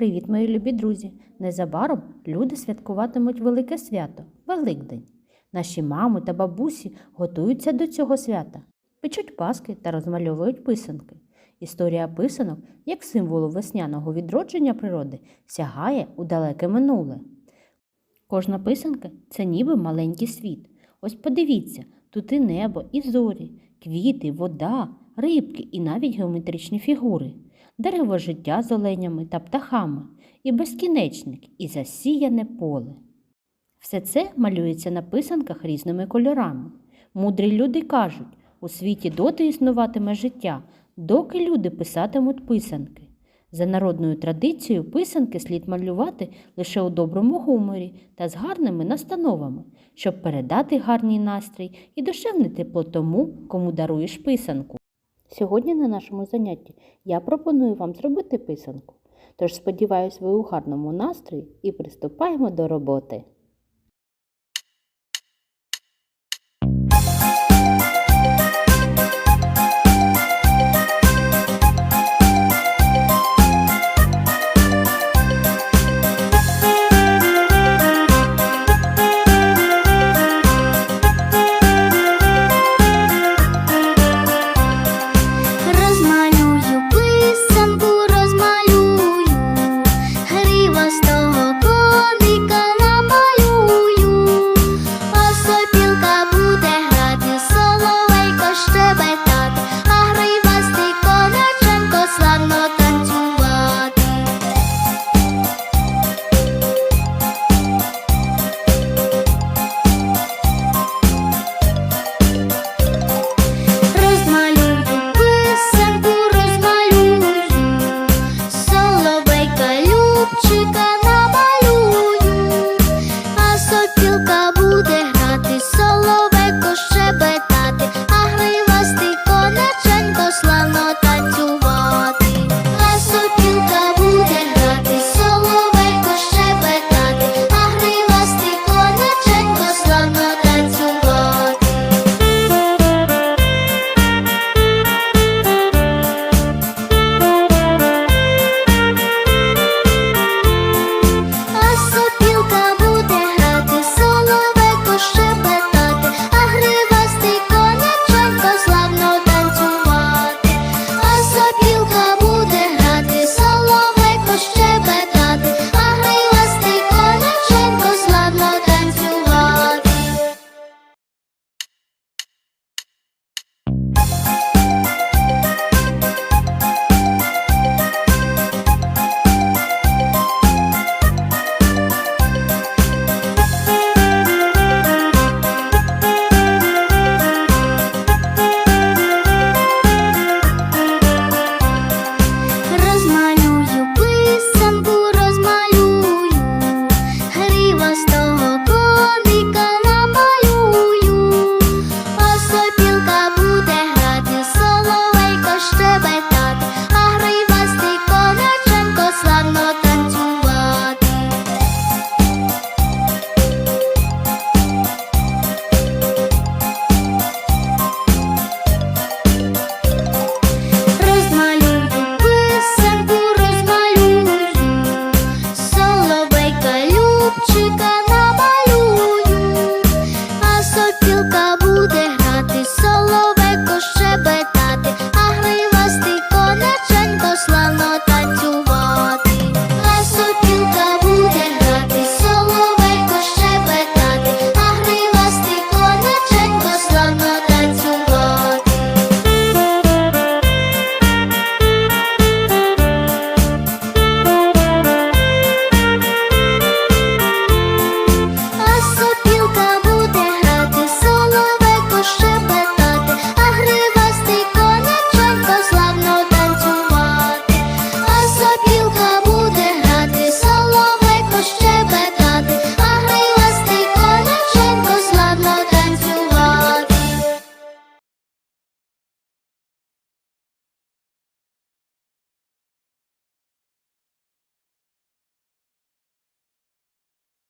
Привіт, мої любі друзі! Незабаром люди святкуватимуть велике свято Великдень. Наші мами та бабусі готуються до цього свята, печуть паски та розмальовують писанки. Історія писанок, як символу весняного відродження природи, сягає у далеке минуле. Кожна писанка це ніби маленький світ. Ось подивіться, тут і небо, і зорі, квіти, вода, рибки і навіть геометричні фігури, дерево життя з оленями та птахами, і безкінечник, і засіяне поле. Все це малюється на писанках різними кольорами. Мудрі люди кажуть, у світі доти існуватиме життя, доки люди писатимуть писанки. За народною традицією писанки слід малювати лише у доброму гуморі та з гарними настановами, щоб передати гарний настрій і душевне тепло тому, кому даруєш писанку. Сьогодні на нашому занятті я пропоную вам зробити писанку. Тож сподіваюсь, ви у гарному настрої і приступаємо до роботи.